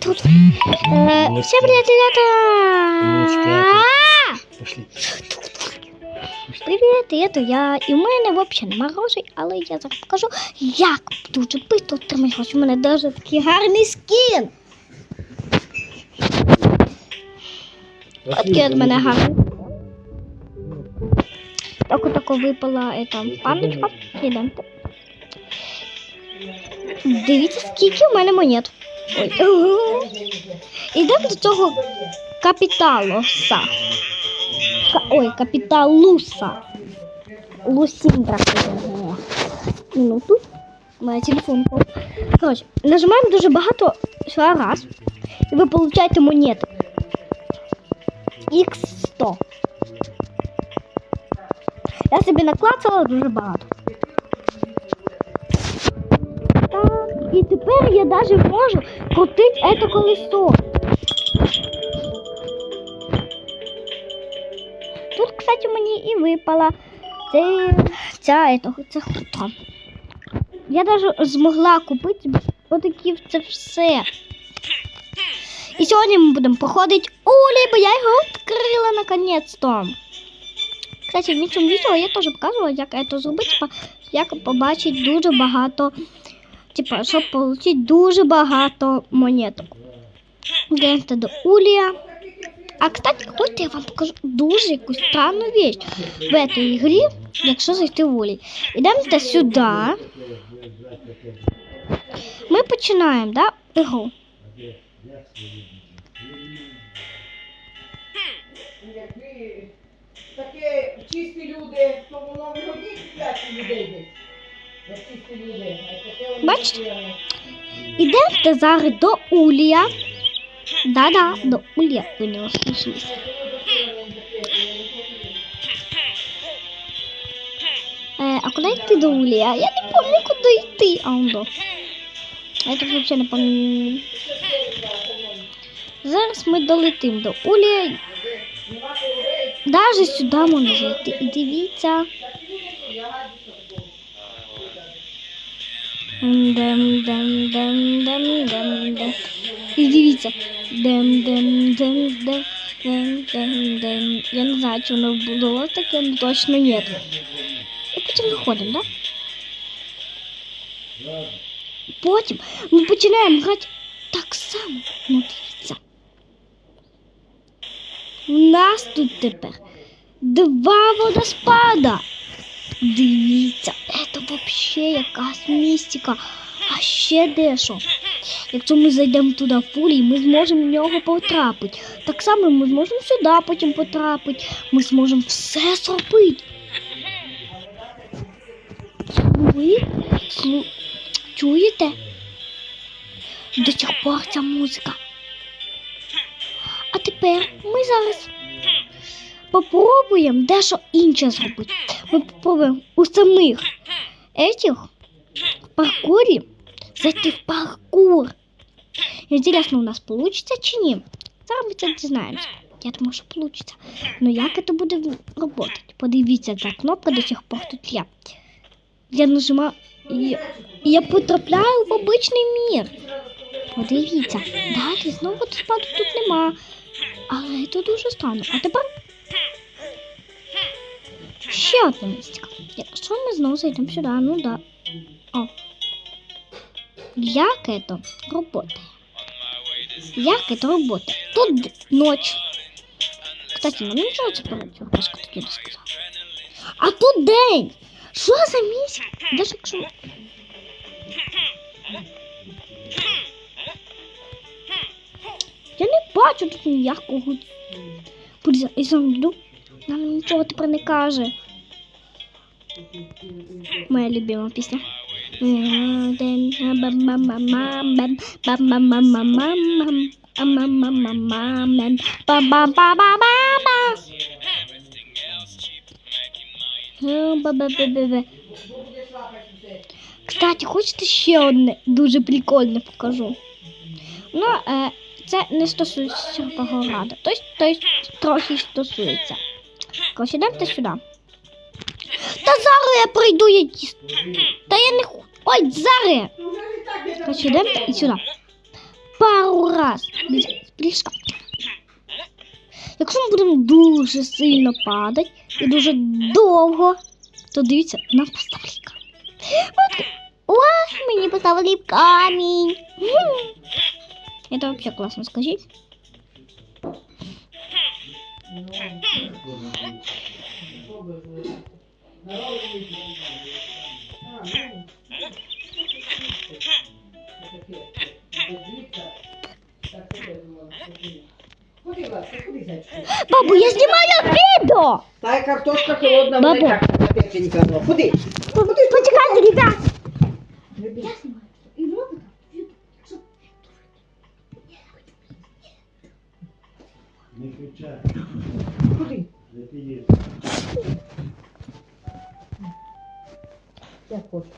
Тут. Э, всем привет, ребята! Пошли. Привіт, это я. І в мене взагалі нема грошей, але я зараз покажу, як дуже швидко отримати гроші. У мене даже такий гарний скін. Такий от мене гарний. Так отако випала эта пандочка. Ідемте. Дивіться, скільки в мене монет. Ой. Ідемо до цього капіталоса. Ка- Ой, капіталуса. Лусіндра. Ну тут у мене телефон. Коротше, нажимаємо дуже багато сюди раз. І ви получаєте монети. X100. Я собі наклацала дуже багато. І тепер я навіть можу крутити це колесо. Тут, кстати, мені і випала ця, хута. Я навіть змогла купити отакі це все. І сьогодні ми будемо проходити Улі, бо я його відкрила наконець-то. Кстати, в іншому відео я теж показувала, як це зробити, як побачити дуже багато, типа, щоб отримати дуже багато монеток. Йдемте до Улія. А кстати, хочете я вам покажу дуже якусь странну вещь в этой грі, якщо зайти в Улій. Ідемте сюди. Ми починаємо, да, ігру. Таке чисті люди, то воно не годні п'ять людей десь. Бачите? Ідемте зараз до Улія. Да-да, до Улія. Ви не услышались. Е, а куди йти до Улія? Я не пам'ятаю, куди йти. А он до. Я так взагалі не пам'ятаю. Зараз ми долетимо до Улія. Даже сюди можна зайти. І дивіться. Дем, дем, дем, дем, дем, дем. І дивіться. Дем, дем, дем, дем, дем, дем, дем. Я не знаю, чи воно було таке, але точно ні. І потім виходимо, да? Потім ми починаємо грати так само. Ну дивіться. У нас тут тепер два водоспада. Дивіться, це взагалі якась містика. А ще дещо. Якщо ми зайдемо туди в пулі, ми зможемо в нього потрапити. Так само ми зможемо сюди потім потрапити. Ми зможемо все зробити. Ви слу... чуєте? До сих пор ця музика. А тепер ми зараз попробуємо дещо інше зробити. Ми попробуємо у самих этих паркурі зайти в паркур. Інтересно, у нас получится чи ні? Зараз ми це дізнаємося. Я думаю, що получится. Ну як це буде працювати? Подивіться, ця кнопка до сих пор тут є. Я нажимаю і я потрапляю в обичний мір. Подивіться, далі знову спаду тут нема. Але це дуже странно. А тепер ще одна містика. Якщо ми знову зайдемо сюди, ну да. О. Як это работает? Як это работает? Тут ночь. Кстати, ну нічого це про кашку тоді не сказав. А тут день! Що за місяць? Даже якщо... Я не бачу тут ніякого. І сам йду. Нам нічого тепер не каже. Моя любима пісня. Кстати, хочете ще одне дуже прикольне покажу. Ну, е, це не стосується рада. Тобто, тобто трохи стосується. Короче, йдемте сюди. Та зараз я прийду якісь. Та я не ху. Ой, зараз. Короче, йдемо і сюди. пару раз. Більше. Якщо ми будемо дуже сильно падати і дуже довго, то дивіться, нам поставили камінь. Ось мені поставили камінь. Это вообще классно, скажіть. Ну, би ви? Народ вийде. А, ну. Отаке. Дивіться. Так, що я думала? Куди? Куди, Ласка, куди зайчик? Бабу, я знімаю відео! Та й картошка холодна, Бабу. вона і так капетенька. Ну, Куди? Почекайте, ребят. Не бій. Не кричай, Куди? не підеш. Як хочеш.